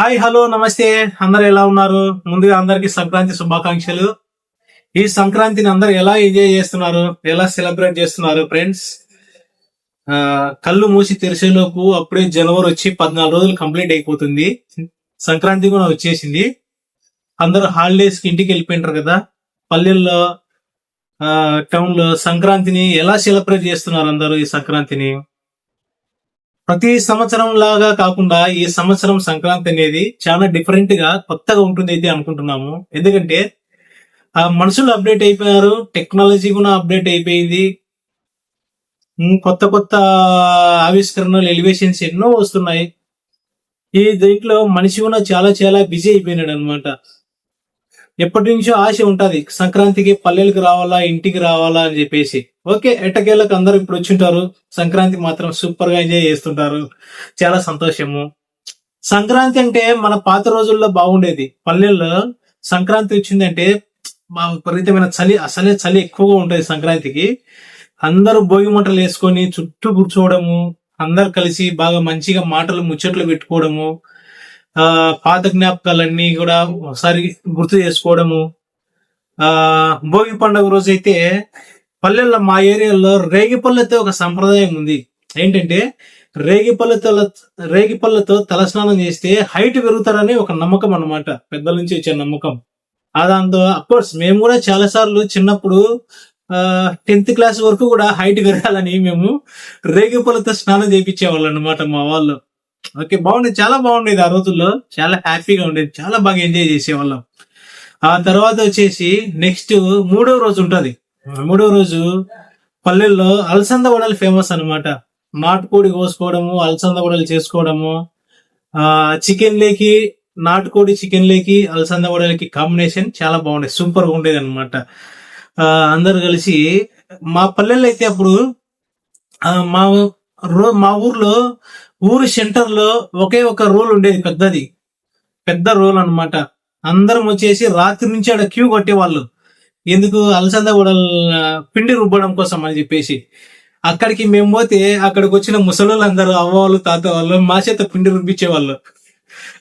Hi hello నమస్తే. అందరు ఎలా ఉన్నారు? ముందుగా అందరికి సంక్రాంతి శుభాకాంక్షలు. ఈ సంక్రాంతిని అందరు ఎలా ఎంజాయ్ చేస్తున్నారు? ఎలా సెలబ్రేట్ చేస్తున్నారు ఫ్రెండ్స్? ఆ, కళ్ళు మూసి తెరిచేలోపు అప్పుడే జనవరి వచ్చి పద్నాలుగు రోజులు కంప్లీట్ అయిపోతుంది. సంక్రాంతి కూడా వచ్చేసింది. అందరూ హాలిడేస్కి ఇంటికి వెళ్ళిపోయింటారు కదా. పల్లెల్లో టౌన్లో సంక్రాంతిని ఎలా సెలబ్రేట్ చేస్తున్నారు అందరూ ఈ సంక్రాంతిని? ప్రతి సంవత్సరం లాగా కాకుండా ఈ సంవత్సరం సంక్రాంతి అనేది చాలా డిఫరెంట్గా కొత్తగా ఉంటుంది అయితే అనుకుంటున్నాము. ఎందుకంటే ఆ మనుషులు అప్డేట్ అయిపోయారు టెక్నాలజీ కూడా అప్డేట్ అయిపోయింది. కొత్త కొత్త ఆవిష్కరణలు ఎలివేషన్స్ ఎన్నో వస్తున్నాయి. ఈ దీంట్లో మనిషి కూడా చాలా చాలా బిజీ అయిపోయినాడు అనమాట ఎప్పటి నుంచో ఆశ ఉంటది. సంక్రాంతికి పల్లెలకు రావాలా ఇంటికి రావాలా అని చెప్పేసి. ఓకే ఎట్టకేళ్ళకి అందరూ ఇప్పుడు వచ్చింటారు. సంక్రాంతి మాత్రం సూపర్గా ఎంజాయ్ చేస్తుంటారు. చాలా సంతోషము. సంక్రాంతి అంటే మన పాత రోజుల్లో బాగుండేది. పల్లెల్లో సంక్రాంతి వచ్చిందంటే మా విపరీతమైన చలి అసలే చలి ఎక్కువగా ఉంటుంది సంక్రాంతికి. అందరూ భోగి మంటలు వేసుకొని చుట్టూ కూర్చోవడము అందరు కలిసి బాగా మంచిగా మాటలు ముచ్చట్లు పెట్టుకోవడము ఆ పాత జ్ఞాపకాలన్నీ కూడా ఒకసారి గుర్తు చేసుకోవడము. ఆ భోగి పండుగ రోజైతే పల్లెల్లో మా ఏరియాలో రేగిపల్లెతో ఒక సంప్రదాయం ఉంది. ఏంటంటే రేగిపల్లెతో రేగిపల్లెతో తలస్నానం చేస్తే హైట్ పెరుగుతారని ఒక నమ్మకం అన్నమాట. పెద్దల నుంచి వచ్చే నమ్మకం. దాంతో అఫ్కోర్స్ మేము కూడా చాలా సార్లు చిన్నప్పుడు టెన్త్ క్లాస్ వరకు కూడా హైట్ పెరగాలని మేము రేగిపల్లెతో స్నానం చేయించేవాళ్ళు అనమాట మా వాళ్ళు. ఓకే బాగుండేది చాలా బాగుండేది ఆ రోజుల్లో. చాలా హ్యాపీగా ఉండేది. చాలా బాగా ఎంజాయ్ చేసేవాళ్ళం. ఆ తర్వాత వచ్చేసి నెక్స్ట్ మూడో రోజు ఉంటది. మూడో రోజు పల్లెల్లో అలసంద వడలు ఫేమస్ అనమాట నాటుకోడి కోసుకోవడము అలసంద వడలు చేసుకోవడము ఆ చికెన్ లేకి నాటుకోడి చికెన్ లేకి అలసంద వడలకి కాంబినేషన్ చాలా బాగుండేది. సూపర్గా ఉండేది అనమాట అందరు కలిసి మా పల్లెల్లో అయితే అప్పుడు మా రో మా ఊర్లో ఊరు సెంటర్లో ఒకే ఒక రోల్ ఉండేది పెద్దది. పెద్ద రోల్ అన్నమాట. అందరం వచ్చేసి రాత్రి నుంచి ఆడ క్యూ కొట్టేవాళ్ళు. ఎందుకు? అలసంద కూడా పిండి రుబ్బడం కోసం అని చెప్పేసి. అక్కడికి మేము పోతే అక్కడికి వచ్చిన ముసలోళ్ళు అందరూ అవ్వవాళ్ళు తాత వాళ్ళు మా చేత పిండి రుబ్బించేవాళ్ళు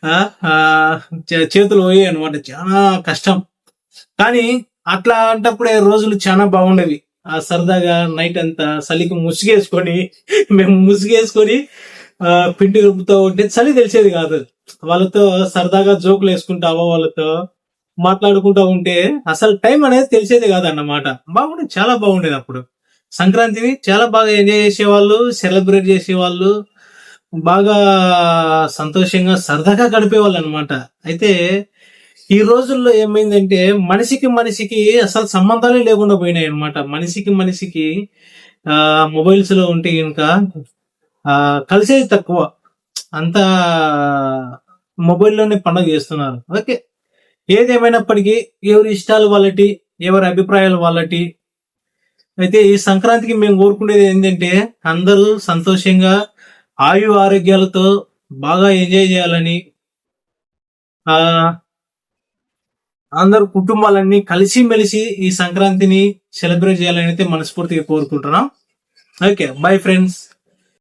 ఆ, ఆ, చేతులు పోయి అనమాట చాలా కష్టం. కానీ అట్లా అంటప్పుడే రోజులు చాలా బాగుండేవి. సరదాగా నైట్ అంతా చలికి ముసుగేసుకొని మేము ముసుగేసుకొని ఆ, పిండి రుబ్బుతూ ఉంటే చలి తెలిసేది కాదు. వాళ్ళతో సరదాగా జోకులు వేసుకుంటావో వాళ్ళతో మాట్లాడుకుంటా ఉంటే అసలు టైం అనేది తెలిసేది కాదు అన్నమాట బాగుండేది చాలా బాగుండేది అప్పుడు. సంక్రాంతిని చాలా బాగా ఎంజాయ్ చేసేవాళ్ళు సెలబ్రేట్ చేసేవాళ్ళు బాగా సంతోషంగా సరదాగా గడిపేవాళ్ళు అనమాట అయితే ఈ రోజుల్లో ఏమైందంటే మనిషికి మనిషికి అసలు సంబంధాలే లేకుండా పోయినాయి అనమాట మనిషికి మనిషికి ఆ మొబైల్స్లో ఉంటే ఇంకా ఆ కలిసేది తక్కువ. అంతా మొబైల్లోనే పండుగ చేస్తున్నారు. ఓకే. ఏదేమైనప్పటికీ ఎవరి ఇష్టాలు వాళ్ళటి ఎవరి అభిప్రాయాలు వాళ్ళటి. అయితే ఈ సంక్రాంతికి మేము కోరుకునేది ఏంటంటే అందరూ సంతోషంగా ఆయు ఆరోగ్యాలతో బాగా ఎంజాయ్ చేయాలని ఆ అందరు కుటుంబాలన్నీ కలిసి మెలిసి ఈ సంక్రాంతిని సెలబ్రేట్ చేయాలని అయితే మనస్ఫూర్తిగా కోరుకుంటున్నాం. Okay bye friends